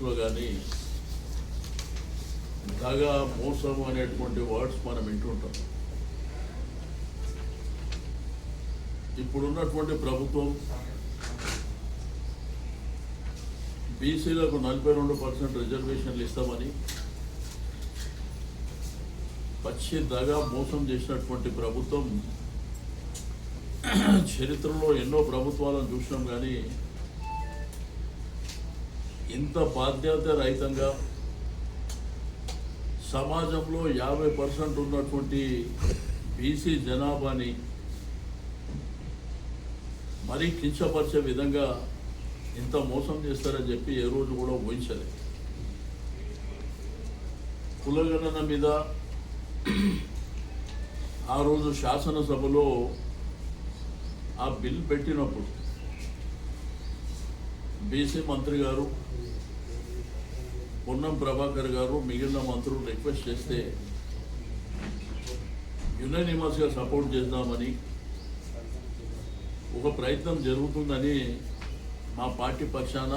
పాలిటిక్స్లో కానీ దగ మోసం అనేటువంటి వర్డ్స్ మనం వింటుంటాం. ఇప్పుడున్నటువంటి ప్రభుత్వం బీసీలకు నలభై రెండు పర్సెంట్ రిజర్వేషన్లు ఇస్తామని పచ్చి దగా మోసం చేసినటువంటి ప్రభుత్వం చరిత్రలో ఎన్నో ప్రభుత్వాలను చూసినాం కానీ ఇంత బాధ్యత రహితంగా సమాజంలో యాభై పర్సెంట్ ఉన్నటువంటి బీసీ జనాభాని మరీ కించపరిచే విధంగా ఇంత మోసం చేస్తారని చెప్పి ఏ రోజు కూడా ఊహించలేదు కులగణన మీద ఆ రోజు శాసనసభలో ఆ బిల్ పెట్టినప్పుడు బీసీ మంత్రి గారు పొన్నం ప్రభాకర్ గారు మిగిలిన మంత్రులు రిక్వెస్ట్ చేస్తే యునానిమస్గా సపోర్ట్ చేద్దామని ఒక ప్రయత్నం జరుగుతుందని మా పార్టీ పక్షాన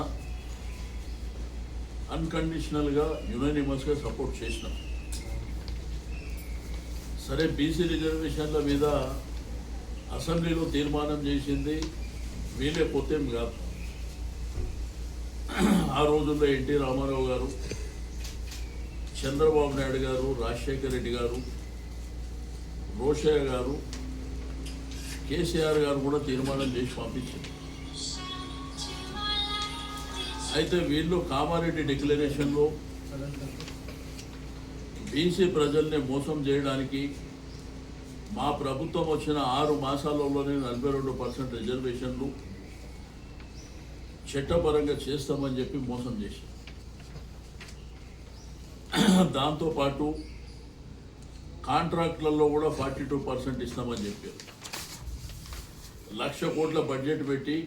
అన్కండిషనల్గా యునానిమస్గా సపోర్ట్ చేసినాం. సరే బీసీ రిజర్వేషన్ల మీద అసెంబ్లీలో తీర్మానం చేసింది వీళ్ళే పోతేం కాదు. ఆ రోజుల్లో ఎన్టీ రామారావు గారు చంద్రబాబు నాయుడు గారు రాజశేఖర రెడ్డి గారు రోషయ్య గారు కేసీఆర్ గారు కూడా తీర్మానం చేసి పంపించారు. అయితే వీళ్ళు కామారెడ్డి డిక్లరేషన్లో బీసీ ప్రజల్ని మోసం చేయడానికి మా ప్రభుత్వం వచ్చిన ఆరు మాసాలలోనే నలభై రెండు పర్సెంట్ రిజర్వేషన్లు చట్టపరంగా చేస్తామని చెప్పి మోసం చేశారు. దాంతోపాటు కాంట్రాక్ట్లలో కూడా ఫార్టీ టూ పర్సెంట్ ఇస్తామని చెప్పారు. లక్ష కోట్ల బడ్జెట్ పెట్టి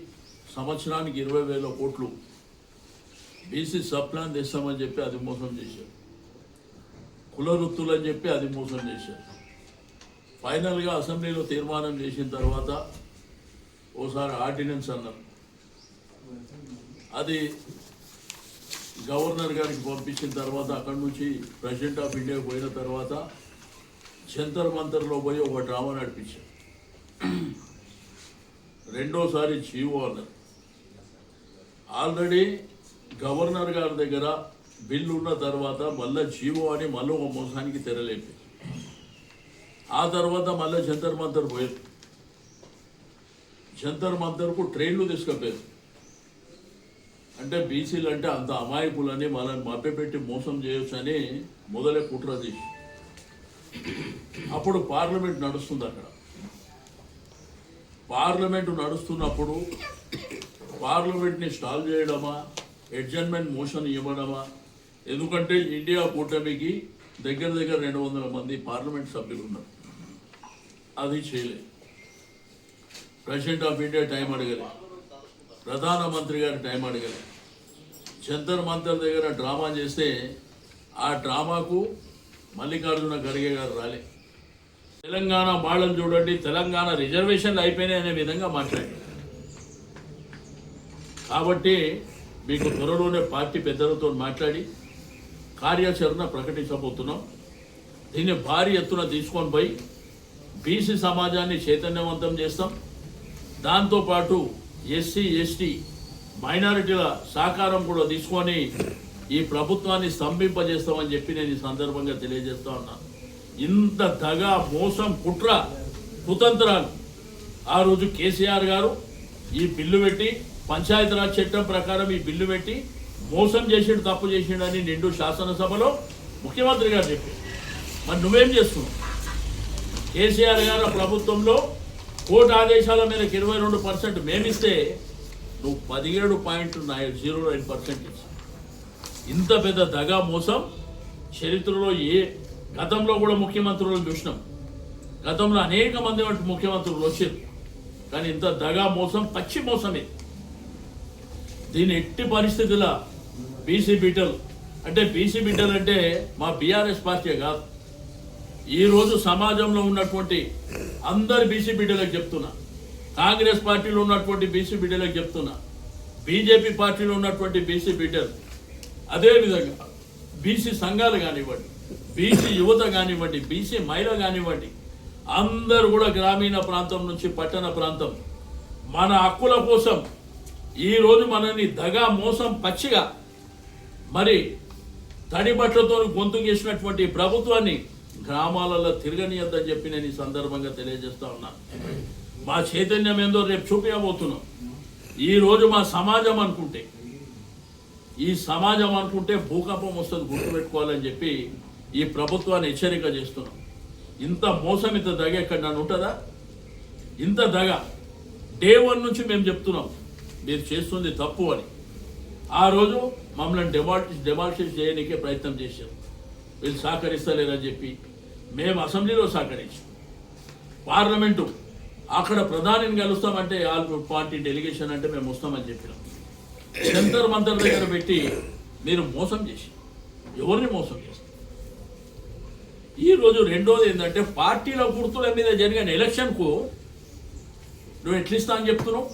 సంవత్సరానికి ఇరవై వేల కోట్లు బీసీ సప్లాన్ తెస్తామని చెప్పి అది మోసం చేశారు. కుల వృత్తులు అని చెప్పి అది మోసం చేశారు. ఫైనల్గా అసెంబ్లీలో తీర్మానం చేసిన తర్వాత ఓసారి ఆర్డినెన్స్ అన్నారు. అది గవర్నర్ గారికి పంపించిన తర్వాత అక్కడి నుంచి ప్రెసిడెంట్ ఆఫ్ ఇండియా పోయిన తర్వాత జంతర్ మంతర్లో పోయి ఒక డ్రామా నడిపించారు. రెండోసారి జీవో అన్నారు. ఆల్రెడీ గవర్నర్ గారి దగ్గర బిల్లు ఉన్న తర్వాత మళ్ళీ జీవో అని మళ్ళీ ఒక మోసానికి తెరలేపి ఆ తర్వాత మళ్ళీ జంతర్ మంతర్ పోయారు. జంతర్ మంతర్కు ట్రైన్లు తీసుకుపోయారు. అంటే బీసీలు అంటే అంత అమాయకులని వాళ్ళని మభ్యపెట్టి మోసం చేయొచ్చని మొదలే కుట్ర తీసి. అప్పుడు పార్లమెంట్ నడుస్తుంది అక్కడ. పార్లమెంట్ నడుస్తున్నప్పుడు పార్లమెంట్ని స్టాల్ చేయడమా అడ్జర్న్మెంట్ మోషన్ ఇవ్వడమా? ఎందుకంటే ఇండియా కూటమికి దగ్గర దగ్గర రెండు వందల మంది పార్లమెంట్ సభ్యులు ఉన్నారు. అది చేయలేదు. ప్రెసిడెంట్ ఆఫ్ ఇండియా టైం అడగలే. ప్రధానమంత్రి గారి టైం అడగలే. జంతర్ మంతర్ దగ్గర డ్రామా చేస్తే ఆ డ్రామాకు మల్లికార్జున ఖర్గే గారు రాలే. తెలంగాణ వాళ్ళని చూడండి తెలంగాణ రిజర్వేషన్లు అయిపోయినాయి అనే విధంగా మాట్లాడారు. కాబట్టి మీకు త్వరలోనే పార్టీ పెద్దలతో మాట్లాడి కార్యాచరణ ప్రకటించబోతున్నాం. దీన్ని భారీ ఎత్తున తీసుకొని పోయి బీసీ సమాజాన్ని చైతన్యవంతం చేస్తాం. దాంతోపాటు ఎస్సీ ఎస్టీ మైనారిటీల సహకారం కూడా తీసుకొని ఈ ప్రభుత్వాన్ని స్తంభింపజేస్తామని చెప్పి నేను ఈ సందర్భంగా తెలియజేస్తా ఉన్నాను ఇంత దగ మోసం కుట్ర కుతంత్రాలు. ఆ రోజు కేసీఆర్ గారు ఈ బిల్లు పెట్టి పంచాయతీరాజ్ చట్టం ప్రకారం ఈ బిల్లు పెట్టి మోసం చేసిండు తప్పు చేసిండని నిండు శాసనసభలో ముఖ్యమంత్రి గారు చెప్పారు. మరి నువ్వేం చేస్తున్నావు? కేసీఆర్ గారు ప్రభుత్వంలో కోర్టు ఆదేశాల మేరకు ఇరవై రెండు పర్సెంట్ మేమిస్తే నువ్వు పదిహేడు point nine zero nine percentage ఇంత పెద్ద దగా మోసం చరిత్రలో ఏ గతంలో కూడా ముఖ్యమంత్రులను చూసినాం. గతంలో అనేక మంది వంటి ముఖ్యమంత్రులు వచ్చారు కానీ ఇంత దగా మోసం పచ్చి మోసమే. దీని ఎట్టి పరిస్థితుల బీసీ బిడ్డలు అంటే బీసీ బిడ్డలు అంటే మా బీఆర్ఎస్ పార్టీ కాదు. ఈరోజు సమాజంలో ఉన్నటువంటి అందరు బీసీ బిడ్డలకు చెప్తున్నా. కాంగ్రెస్ పార్టీలో ఉన్నటువంటి బీసీ బిడ్డలకు చెప్తున్నా. బీజేపీ పార్టీలో ఉన్నటువంటి బీసీ బిడ్డలు అదేవిధంగా బీసీ సంఘాలు కానివ్వండి బీసీ యువత కానివ్వండి బీసీ మహిళ కానివ్వండి అందరూ కూడా గ్రామీణ ప్రాంతం నుంచి పట్టణ ప్రాంతం. మన హక్కుల కోసం ఈరోజు మనని దగా మోసం పచ్చిగా మరి తడి బట్టలతో గొంతు చేసినటువంటి ప్రభుత్వాన్ని గ్రామాలలో తిరగనియద్దని చెప్పి నేను ఈ సందర్భంగా తెలియజేస్తా ఉన్నాను మా చైతన్యం ఏందో రేపు చూపించబోతున్నాం. ఈరోజు మా సమాజం అనుకుంటే ఈ సమాజం అనుకుంటే భూకంపం వస్తుంది గుర్తుపెట్టుకోవాలని చెప్పి ఈ ప్రభుత్వాన్ని హెచ్చరిక చేస్తున్నాం. ఇంత మోసం ఇంత దగ ఎక్కడ నన్ను ఉంటుందా? ఇంత దగ. డే వన్ నుంచి మేము చెప్తున్నాం మీరు చేస్తుంది తప్పు అని. ఆ రోజు మమ్మల్ని డెమాల్ట్ డెమాలిష్ చేయడానికే ప్రయత్నం చేశారు. వీళ్ళు సహకరిస్తలేరని చెప్పి మేము అసెంబ్లీలో సహకరించాం. పార్లమెంటు అక్కడ ప్రధానిని కలుస్తామంటే ఆల్ పార్టీ డెలిగేషన్ అంటే మేము వస్తామని చెప్పినాం. జంతర్ మంతర్ దగ్గర పెట్టి మీరు మోసం చేసి ఎవరిని మోసం చేస్తారు ఈ రోజు రెండోది ఏంటంటే పార్టీల గుర్తుల మీద జరిగిన ఎలక్షన్కు నువ్వు ఎట్లిస్తా అని చెప్తున్నావు?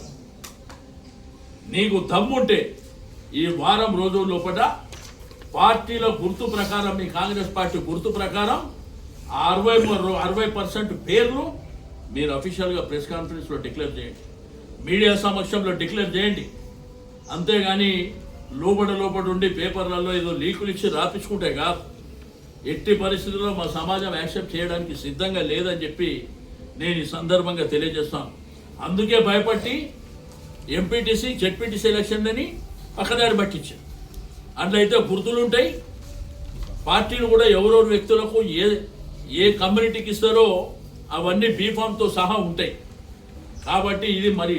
నీకు దమ్ముంటే ఈ వారం రోజుల లోపల పార్టీల గుర్తు ప్రకారం మీ కాంగ్రెస్ పార్టీ గుర్తు ప్రకారం అరవై అరవై పర్సెంట్ పేర్లు మీరు అఫీషియల్గా ప్రెస్ కాన్ఫరెన్స్లో డిక్లేర్ చేయండి. మీడియా సమక్షంలో డిక్లేర్ చేయండి. అంతేగాని లోపల లోపల ఉండి పేపర్లలో ఏదో లీకులు ఇచ్చి రాపించుకుంటే కాదు. ఎట్టి పరిస్థితుల్లో మా సమాజం యాక్సెప్ట్ చేయడానికి సిద్ధంగా లేదని చెప్పి నేను ఈ సందర్భంగా తెలియజేస్తాను. అందుకే భయపట్టి ఎంపీటీసీ జెడ్పీటీసీ ఎలక్షన్లని పక్కదారి పట్టించారు అట్లయితే గుర్తులుంటాయి ఉంటాయి. పార్టీలు కూడా ఎవరెవరు వ్యక్తులకు ఏ ఏ కమ్యూనిటీకి ఇస్తారో అవన్నీ బీఫామ్తో సహా ఉంటాయి. కాబట్టి ఇది మరి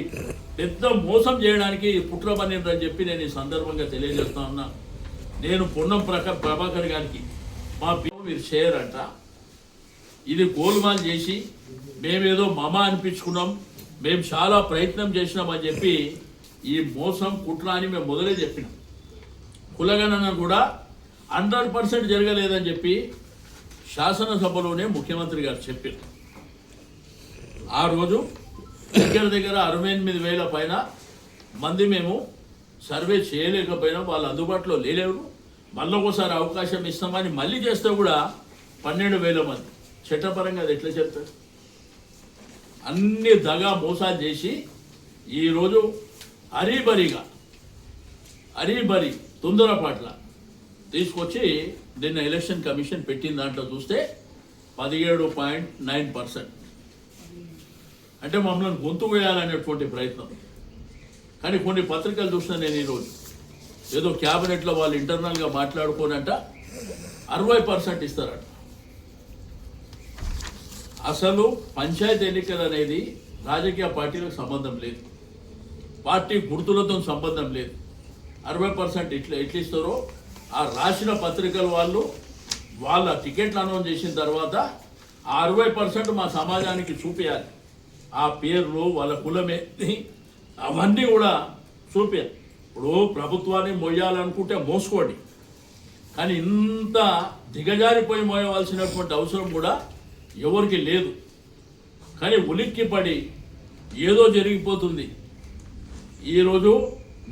పెద్ద మోసం చేయడానికి పుట్రబనేది అని చెప్పి నేను ఈ సందర్భంగా తెలియజేస్తా ఉన్నా. నేను పొన్నం ప్రక ప్రభాకర్ గారికి మా బీఫామ్ మీరు చేయరంట ఇది గోల్మాల్ చేసి మేమేదో మమ అనిపించుకున్నాం మేము చాలా ప్రయత్నం చేసినామని చెప్పి ఈ మోసం కుట్ర అని మేము మొదలే చెప్పినాం. కులగణన కూడా హండ్రెడ్ పర్సెంట్ జరగలేదని చెప్పి శాసనసభలోనే ముఖ్యమంత్రి గారు చెప్పారు. ఆ రోజు దగ్గర దగ్గర అరవై ఎనిమిది వేల పైన మంది మేము సర్వే చేయలేకపోయినా వాళ్ళు అందుబాటులో లేలేరు. మళ్ళీ ఒకసారి అవకాశం ఇస్తామని మళ్ళీ చేస్తే కూడా పన్నెండు వేల మంది. చట్టపరంగా అది ఎట్లా చెప్తారు? అన్ని దగా మోసాలు చేసి ఈరోజు హరీబరిగా హరీబరి తొందరపాట్ల తీసుకొచ్చి నిన్న ఎలక్షన్ కమిషన్ పెట్టిన దాంట్లో చూస్తే పదిహేడు పాయింట్ నైన్ పర్సెంట్. అంటే మమ్మల్ని గొంతు వేయాలనేటువంటి ప్రయత్నం. కానీ కొన్ని పత్రికలు చూసిన నేను ఈరోజు. ఏదో క్యాబినెట్లో వాళ్ళు ఇంటర్నల్గా మాట్లాడుకోనంట అరవై పర్సెంట్ ఇస్తారట. అసలు పంచాయతీ ఎన్నికలు అనేది రాజకీయ పార్టీలకు సంబంధం లేదు. పార్టీ గుర్తులతో సంబంధం లేదు. అరవై పర్సెంట్ ఇట్లా ఎట్లా ఇస్తారో ఆ రాసిన పత్రికల వాళ్ళు వాళ్ళ టికెట్లు అనౌన్స్ చేసిన తర్వాత ఆ అరవై పర్సెంట్ మా సమాజానికి చూపించాలి ఆ పేర్లు వాళ్ళ కులమే. అవన్నీ కూడా చూపారు ఇప్పుడు ప్రభుత్వాన్ని మోయాలనుకుంటే మోసుకోండి. కానీ ఇంత దిగజారిపోయి మోయవలసినటువంటి అవసరం కూడా ఎవరికి లేదు. కానీ ఉలిక్కిపడి ఏదో జరిగిపోతుంది. ఈరోజు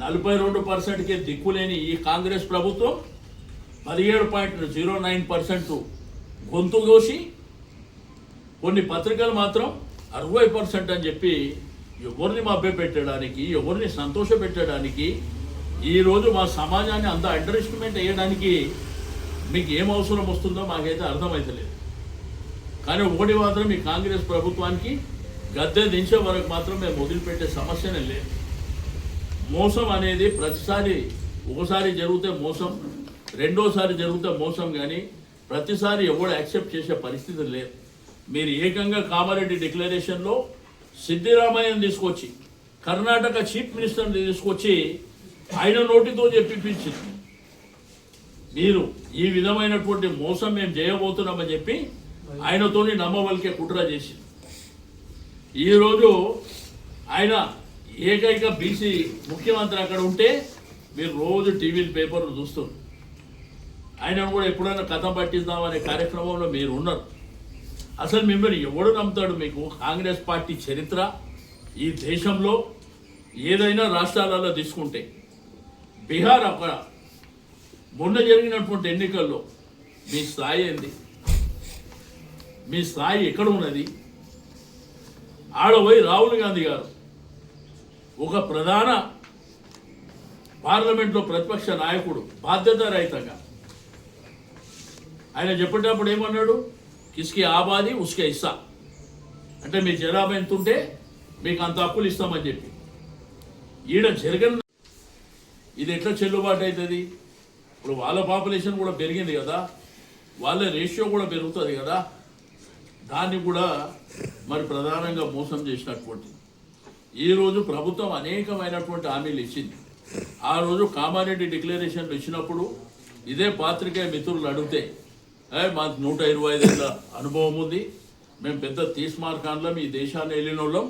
నలభై రెండు పర్సెంట్కే దిక్కులేని ఈ కాంగ్రెస్ ప్రభుత్వం పదిహేడు పాయింట్ జీరో నైన్ పర్సెంట్ గొంతు కోసి కొన్ని పత్రికలు మాత్రం అరవై పర్సెంట్ అని చెప్పి ఎవరిని మభ్యపెట్టడానికి ఎవరిని సంతోషపెట్టడానికి ఈరోజు మా సమాజాన్ని అంత అండర్ ఎస్టిమేట్ వేయడానికి మీకు ఏం అవసరం వస్తుందో మాకైతే అర్థమవుతలేదు కానీ ఒకటి మాత్రం ఈ కాంగ్రెస్ ప్రభుత్వానికి గద్దె దించే వరకు మాత్రం మేము వదిలిపెట్టే సమస్యనే లేదు. మోసం అనేది ప్రతిసారి ఒకసారి జరిగితే మోసం రెండోసారి జరిగితే మోసం కానీ ప్రతిసారి ఎవడు యాక్సెప్ట్ చేసే పరిస్థితి లేదు. మీరు ఏకంగా కామారెడ్డి డిక్లరేషన్లో సిద్ధిరామయ్యను తీసుకొచ్చి కర్ణాటక చీఫ్ మినిస్టర్ని తీసుకొచ్చి ఆయన నోటితో చెప్పిపించింది మీరు ఈ విధమైనటువంటి మోసం మేము చేయబోతున్నామని చెప్పి ఆయనతోని నమ్మవలికే కుట్ర చేసింది. ఈరోజు ఆయన ఏకైక బీసీ ముఖ్యమంత్రి అక్కడ ఉంటే మీరు రోజు టీవీలు పేపర్లు చూస్తున్నారు. ఆయన కూడా ఎప్పుడైనా కథ పట్టిద్దామనే కార్యక్రమంలో మీరు ఉన్నారు. అసలు మిమ్మల్ని ఎవడు నమ్ముతాడు మీకు? కాంగ్రెస్ పార్టీ చరిత్ర ఈ దేశంలో ఏదైనా రాష్ట్రాలలో తీసుకుంటే. బీహార్ అక్కడ మొన్న జరిగినటువంటి ఎన్నికల్లో మీ స్థాయి ఏంది? మీ స్థాయి ఎక్కడ ఉన్నది? ఆడపోయి రాహుల్ గాంధీ గారు ఒక ప్రధాన పార్లమెంట్లో ప్రతిపక్ష నాయకుడు బాధ్యత రహితంగా ఆయన చెప్పేటప్పుడు ఏమన్నాడు? కిస్కి ఆబాది ఉస్కే ఇస్తా అంటే మీ జనాభా ఎంత ఉంటే మీకు అంత అప్పులు ఇస్తామని చెప్పి. ఈడ జరగని ఇది ఎట్లా చెల్లుబాటు అవుతుంది? ఇప్పుడు వాళ్ళ పాపులేషన్ కూడా పెరిగింది కదా వాళ్ళ రేషియో కూడా పెరుగుతుంది కదా దాన్ని కూడా మరి ప్రధానంగా మోసం చేసినటువంటి. ఈరోజు ప్రభుత్వం అనేకమైనటువంటి హామీలు ఇచ్చింది. ఆ రోజు కామారెడ్డి డిక్లరేషన్లు ఇచ్చినప్పుడు ఇదే పాత్రికేయ మిత్రులు అడిగితే మాకు నూట ఇరవై ఐదేళ్ళ అనుభవం ఉంది. మేము పెద్ద తీస్మార్కాన్లం ఈ దేశాన్ని వెళ్ళిన వాళ్ళం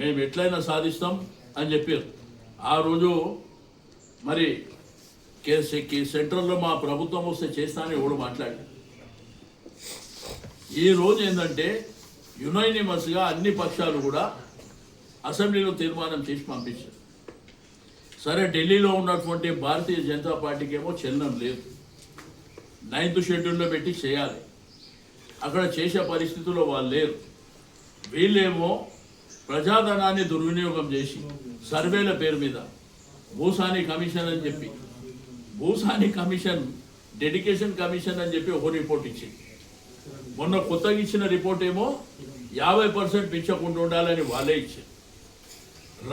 మేము ఎట్లయినా సాధిస్తాం అని చెప్పారు. ఆ రోజు మరి కేసీ సెంట్రల్లో మా ప్రభుత్వం వస్తే చేస్తానని ఎవడు మాట్లాడి ఈ ఏంటంటే యునైనిమస్గా అన్ని పక్షాలు కూడా అసెంబ్లీలో తీర్మానం చేసి పంపించారు. సరే ఢిల్లీలో ఉన్నటువంటి భారతీయ జనతా పార్టీకి ఏమో చెల్లడం లేదు. నైన్త్ షెడ్యూల్లో పెట్టి చేయాలి. అక్కడ చేసే పరిస్థితుల్లో వాళ్ళు లేరు. వీళ్ళేమో ప్రజాధనాన్ని దుర్వినియోగం చేసి సర్వేల పేరు మీద భూసాని కమిషన్ అని చెప్పి భూసాని కమిషన్ డెడికేషన్ కమిషన్ అని చెప్పి ఒక రిపోర్ట్ ఇచ్చింది. మొన్న కొత్తగా ఇచ్చిన రిపోర్ట్ ఏమో యాభై పర్సెంట్ పెంచకుండా ఉండాలని వాళ్ళే ఇచ్చారు.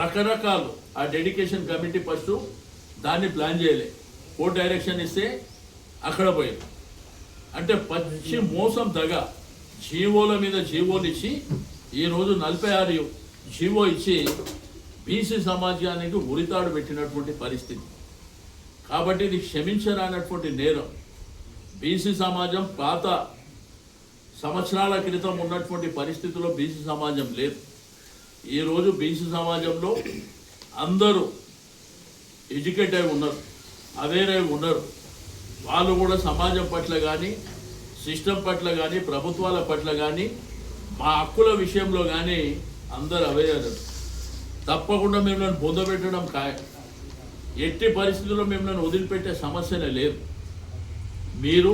రకరకాలు ఆ డెడికేషన్ కమిటీ ఫస్ట్ దాన్ని ప్లాన్ చేయలే. కోర్టు డైరెక్షన్ ఇస్తే అక్కడ పోయింది. అంటే పచ్చి మోసం దగ. జీవోల మీద జీవోలు ఇచ్చి ఈరోజు నలభై ఆరు జీవో ఇచ్చి బీసీ సమాజానికి ఉరితాడు పెట్టినటువంటి పరిస్థితి. కాబట్టి ఇది క్షమించరానటువంటి నేరం. బీసీ సమాజం పాత సంవత్సరాల క్రితం ఉన్నటువంటి పరిస్థితుల్లో బీసీ సమాజం లేదు. ఈరోజు బీసీ సమాజంలో అందరూ ఎడ్యుకేట్ అయి ఉన్నారు అవేర్ అయి ఉన్నారు. వాళ్ళు కూడా సమాజం పట్ల కానీ సిస్టమ్ పట్ల కానీ ప్రభుత్వాల పట్ల కానీ మా హక్కుల విషయంలో కానీ అందరు అవేర్ తప్పకుండా మిమ్మల్ని పొందబెట్టడం కా ఎట్టి పరిస్థితుల్లో మిమ్మల్ని వదిలిపెట్టే సమస్యనే లేదు మీరు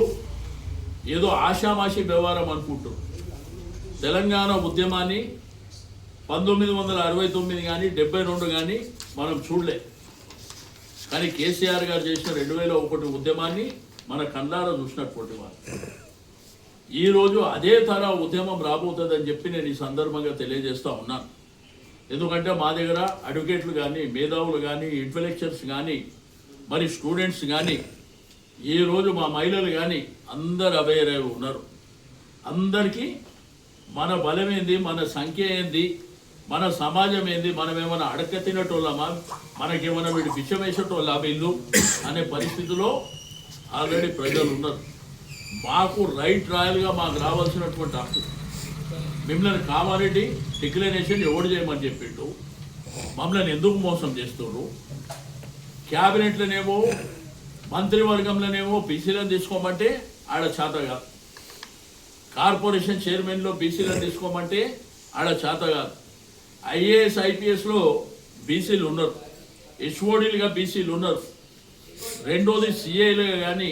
ఏదో ఆషామాషి వ్యవహారం అనుకుంటారు తెలంగాణ ఉద్యమాన్ని పంతొమ్మిది వందల అరవై తొమ్మిది కానీ డెబ్బై రెండు కానీ మనం చూడలేదు కానీ కేసీఆర్ గారు చేసిన రెండు వేల ఒకటి ఉద్యమాన్ని మన కళ్ళారా చూసినటువంటి వారు. ఈరోజు అదే తర ఉద్యమం రాబోతుందని చెప్పి నేను ఈ సందర్భంగా తెలియజేస్తూ ఉన్నాను. ఎందుకంటే మా దగ్గర అడ్వకేట్లు కానీ మేధావులు కానీ ఇంటలెక్చర్స్ కానీ మరి స్టూడెంట్స్ కానీ ఈ రోజు మా మహిళలు కానీ అందరు అవేర్ ఉన్నారు. అందరికీ మన బలమేంది మన సంఖ్య ఏంది మన సమాజం ఏంది? మనం ఏమైనా అడక తినటోళ్ళమా మనకేమైనా వీడు బిచ్చం వేసేటోళ్ళా వీళ్ళు? అనే పరిస్థితిలో ఆల్రెడీ ప్రజలు ఉన్నారు మాకు రైట్ రాయల్గా మాకు రావాల్సినటువంటి హక్కు. మిమ్మల్ని కామారెడ్డి డిక్లరేషన్ ఎవడు చేయమని చెప్పిండు? మమ్మల్ని ఎందుకు మోసం చేస్తున్నారు క్యాబినెట్లనేమో మంత్రివర్గంలోనేమో బీసీలను తీసుకోమంటే ఆడ చేత కాదు. కార్పొరేషన్ చైర్మన్లో బీసీలను తీసుకోమంటే ఆడ చేత కాదు. ఐఏఎస్ ఐపీఎస్లో బీసీలు ఉన్నారు. హెచ్ఓడీలుగా బీసీలు ఉన్నారు. రెండోది సిఐలుగా కానీ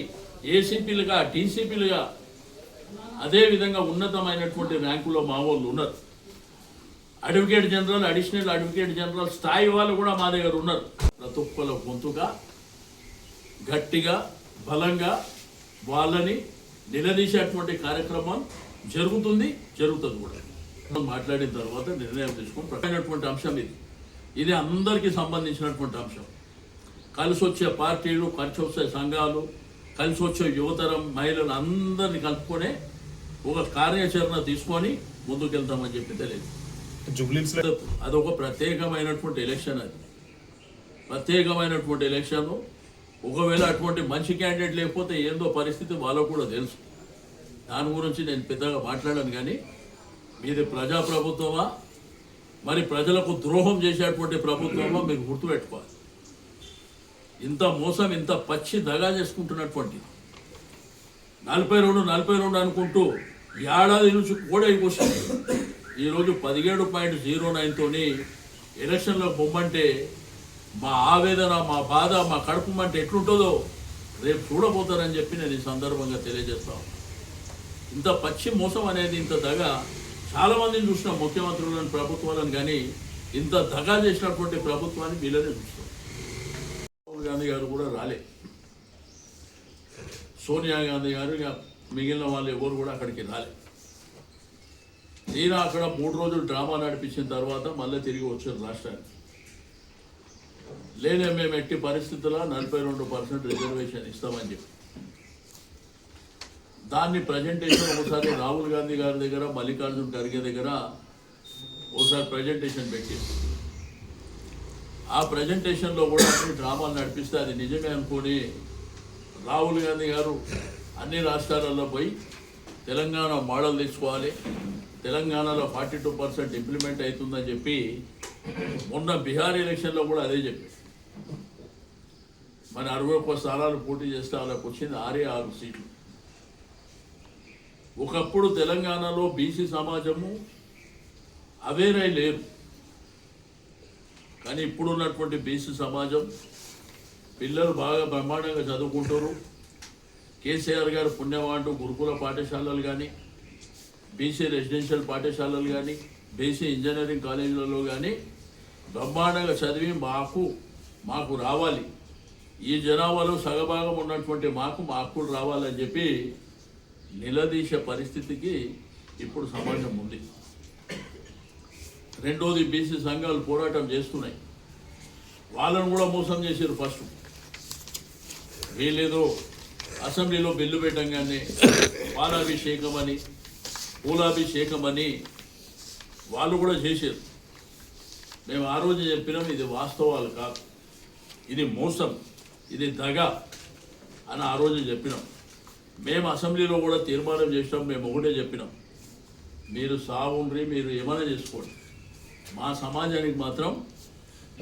ఏసీపీలుగా టీసీపీలుగా అదేవిధంగా ఉన్నతమైనటువంటి ర్యాంకులో మా వాళ్ళు ఉన్నారు. Advocate general additional advocate general స్థాయి వాళ్ళు కూడా మా దగ్గర ఉన్నారు. ప్రతి ఒక్కల గొంతుగా గట్టిగా బలంగా వాళ్ళని నిలదీసేటువంటి కార్యక్రమం జరుగుతుంది జరుగుతుంది కూడా. మాట్లాడిన తర్వాత నిర్ణయం తీసుకుని ప్రధానటువంటి అంశం ఇది. ఇది అందరికీ సంబంధించినటువంటి అంశం. కలిసి వచ్చే పార్టీలు కలిసి వచ్చే సంఘాలు కలిసి వచ్చే యువతరం మహిళలు అందరినీ కలుపుకొని ఒక కార్యాచరణ తీసుకొని ముందుకెళ్తామని చెప్పి తెలియదు. జూబ్లీస్ అదొక ప్రత్యేకమైనటువంటి ఎలక్షన్ అది. ప్రత్యేకమైనటువంటి ఎలక్షన్ ఒకవేళ అటువంటి మంచి క్యాండిడేట్ లేకపోతే ఏందో పరిస్థితి వాళ్ళకు కూడా తెలుసు. దాని గురించి నేను పెద్దగా మాట్లాడాను కానీ మీది ప్రజా ప్రభుత్వమా మరి ప్రజలకు ద్రోహం చేసేటువంటి ప్రభుత్వమా? మీరు గుర్తుపెట్టుకోవాలి. ఇంత మోసం ఇంత పచ్చి దగా చేసుకుంటున్నటువంటి నలభై రెండు నలభై రెండు అనుకుంటూ ఏడాది నుంచి కూడా కూర్చుంది. ఈరోజు పదిహేడు పాయింట్ జీరో నైన్తోని ఎలక్షన్లో బొమ్మంటే మా ఆవేదన మా బాధ మా కడుపు మంటే ఎట్లుంటుందో రేపు చూడబోతారని చెప్పి నేను ఈ సందర్భంగా తెలియజేస్తాను ఇంత పచ్చి మోసం అనేది ఇంత దగ చాలా మందిని ముఖ్యమంత్రులను ప్రభుత్వాలను కానీ ఇంత దగా చేసినటువంటి ప్రభుత్వాన్ని వీళ్ళనే చూస్తాం. రాహుల్ గాంధీ గారు కూడా రాలే. సోనియా గాంధీ గారు ఇక మిగిలిన వాళ్ళు ఎవరు కూడా అక్కడికి రాలే. నేను అక్కడ మూడు రోజులు డ్రామా నడిపించిన తర్వాత మళ్ళీ తిరిగి వచ్చారు రాష్ట్రానికి. లేదే మేము ఎట్టి పరిస్థితుల్లో నలభై రెండు పర్సెంట్ రిజర్వేషన్ ఇస్తామని చెప్పి. దాన్ని ప్రజెంటేషన్ ఒకసారి రాహుల్ గాంధీ గారి దగ్గర మల్లికార్జున్ ఖర్గే దగ్గర ఒకసారి ప్రజెంటేషన్ పెట్టింది ఆ ప్రజెంటేషన్లో కూడా అన్ని డ్రామాలు నడిపిస్తే అది నిజమే అనుకొని రాహుల్ గాంధీ గారు అన్ని రాష్ట్రాలలో పోయి తెలంగాణ మోడల్ తీసుకోవాలి తెలంగాణలో ఫార్టీ టూ పర్సెంట్ ఇంప్లిమెంట్ అవుతుందని చెప్పి మొన్న బీహార్ ఎలక్షన్లో కూడా అదే చెప్పి మన అరవై ఒక్క స్థానాలు పోటీ చేస్తే వాళ్ళకి వచ్చింది ఆరే ఆరు సీట్లు. ఒకప్పుడు తెలంగాణలో బీసీ సమాజము అవేరై లేరు. కానీ ఇప్పుడు ఉన్నటువంటి బీసీ సమాజం పిల్లలు బాగా బ్రహ్మాండంగా చదువుకుంటారు. కేసీఆర్ గారు పుణ్యవాంటు గురుకుల పాఠశాలలు కానీ బీసీ రెసిడెన్షియల్ పాఠశాలలు కానీ బీసీ ఇంజనీరింగ్ కాలేజీలలో కానీ బ్రహ్మాండంగా చదివి మాకు మాకు రావాలి. ఈ జనాభాలో సగభాగం ఉన్నటువంటి మాకు మా హక్కులు రావాలని చెప్పి నిలదీసే పరిస్థితికి ఇప్పుడు సమాజం ఉంది. రెండోది బీసీ సంఘాలు పోరాటం చేస్తున్నాయి. వాళ్ళను కూడా మోసం చేశారు ఫస్ట్. వీళ్ళేదో అసెంబ్లీలో బిల్లు పెట్టంగానే పాలాభిషేకం అని పూలాభిషేకం అని వాళ్ళు కూడా చేశారు. మేము ఆ రోజు చెప్పినాం ఇది వాస్తవాలు కాదు. ఇది మోసం ఇది దగ అని ఆ రోజు చెప్పినాం. మేము అసెంబ్లీలో కూడా తీర్మానం చేసినాం మేము ఒకటే చెప్పినాం. మీరు సాగుండ్రి మీరు ఏమైనా చేసుకోండి. మా సమాజానికి మాత్రం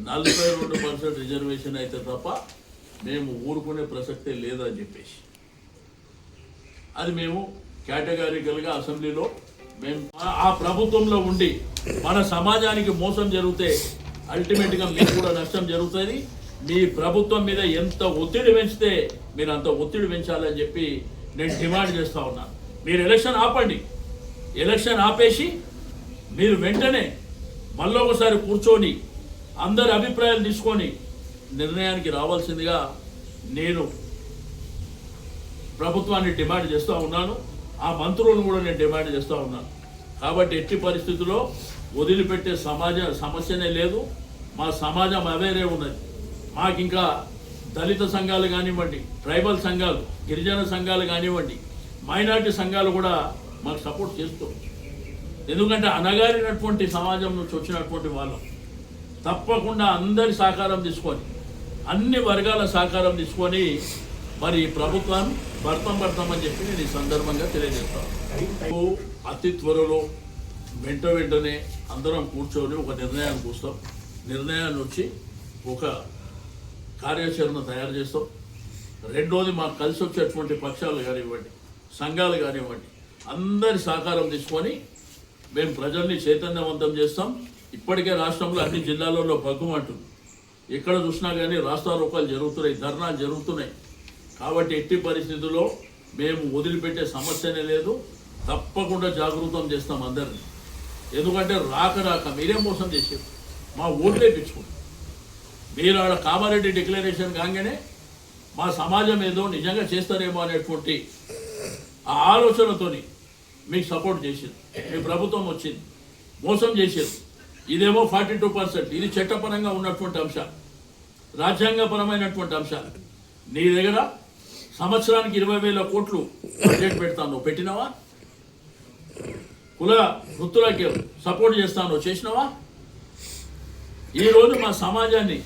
నలభై రెండు పర్సెంట్ రిజర్వేషన్ అయితే తప్ప మేము ఊరుకునే ప్రసక్తే లేదని చెప్పేసి. అది మేము కేటగారికల్గా అసెంబ్లీలో మేము ఆ- ప్రభుత్వంలో ఉండి మన సమాజానికి మోసం జరిగితే అల్టిమేట్గా మీకు కూడా నష్టం జరుగుతుంది. మీ ప్రభుత్వం మీద ఎంత ఒత్తిడి పెంచితే మీరు అంత ఒత్తిడి పెంచాలని చెప్పి నేను డిమాండ్ చేస్తూ ఉన్నాను మీరు ఎలక్షన్ ఆపండి. ఎలక్షన్ ఆపేసి మీరు వెంటనే మళ్ళీ ఒకసారి కూర్చొని అందరి అభిప్రాయాలు తీసుకొని నిర్ణయానికి రావాల్సిందిగా నేను ప్రభుత్వాన్ని డిమాండ్ చేస్తూ ఉన్నాను. ఆ మంత్రులను కూడా నేను డిమాండ్ చేస్తూ ఉన్నాను. కాబట్టి ఎట్టి పరిస్థితుల్లో వదిలిపెట్టే సమాజ సమస్యనే లేదు. మా సమాజం అవేరే ఉన్నది. మాకు ఇంకా దళిత సంఘాలు కానివ్వండి ట్రైబల్ సంఘాలు గిరిజన సంఘాలు కానివ్వండి మైనార్టీ సంఘాలు కూడా మాకు సపోర్ట్ చేస్తూ ఎందుకంటే అనగారినటువంటి సమాజం నుంచి వచ్చినటువంటి వాళ్ళం. తప్పకుండా అందరి సహకారం తీసుకొని అన్ని వర్గాల సహకారం తీసుకొని మరి ప్రభుత్వాన్ని భర్తం అని చెప్పి నేను ఈ సందర్భంగా తెలియజేస్తాను అతి త్వరలో వెంట వెంటనే అందరం కూర్చొని ఒక నిర్ణయానికి వస్తాం. నిర్ణయాన్ని వచ్చి ఒక కార్యాచరణ తయారు చేస్తాం. రెండోది మాకు కలిసి వచ్చేటువంటి పక్షాలు కానివ్వండి సంఘాలు కానివ్వండి అందరి సహకారం తీసుకొని మేము ప్రజల్ని చైతన్యవంతం చేస్తాం. ఇప్పటికే రాష్ట్రంలో అన్ని జిల్లాలలో పగ్గుమంటుంది ఎక్కడ చూసినా కానీ రాస్తారోకాలు జరుగుతున్నాయి ధర్నాలు జరుగుతున్నాయి. కాబట్టి ఎట్టి పరిస్థితుల్లో మేము వదిలిపెట్టే సమస్యనే లేదు. తప్పకుండా జాగృతం చేస్తాం అందరిని. ఎందుకంటే రాక రాక మీరేం మోసం చేసేది మా ఓట్లే పిచ్చుకుంటాం మీరు ఆడ కామారెడ్డి డిక్లరేషన్ కాగానే మా సమాజం ఏదో నిజంగా చేస్తారేమో అనేటువంటి ఆ ఆలోచనతోని మీకు సపోర్ట్ చేసింది. మీ ప్రభుత్వం వచ్చింది. మోసం చేసేది. ఇదేమో ఫార్టీ టూ పర్సెంట్. ఇది చట్టపరంగా ఉన్నటువంటి అంశాలు రాజ్యాంగపరమైనటువంటి అంశాలు నీ దగ్గర సంవత్సరానికి ఇరవై వేల కోట్లు బడ్జెట్ పెడతాను. పెట్టినావా? కుల వృత్తులకి సపోర్ట్ చేస్తాను. చేసినావా? ఈరోజు మా సమాజాన్ని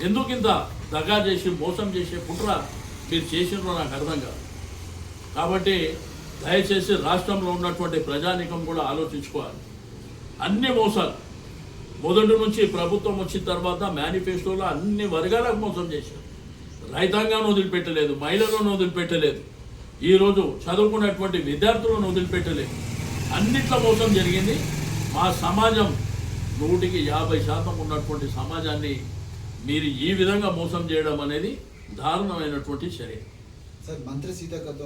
ఎందుకు ఇంత దగా చేసి మోసం చేసే కుట్ర మీరు చేసినో నాకు అర్థం కాదు. కాబట్టి దయచేసి రాష్ట్రంలో ఉన్నటువంటి ప్రజానీకం కూడా ఆలోచించుకోవాలి. అన్ని మోసాలు. మొదటి నుంచి ప్రభుత్వం వచ్చిన తర్వాత మేనిఫెస్టోలో అన్ని వర్గాలకు మోసం చేశారు. రైతాంగాన్ని వదిలిపెట్టలేదు మహిళలను వదిలిపెట్టలేదు. ఈరోజు చదువుకున్నటువంటి విద్యార్థులను వదిలిపెట్టలేదు. అన్నిట్లో మోసం జరిగింది. మా సమాజం నూటికి యాభై శాతం ఉన్నటువంటి సమాజాన్ని మీరు ఈ విధంగా మోసం చేయడం అనేది దారుణమైనటువంటి చర్య. సార్ మంత్రి సీతాకథ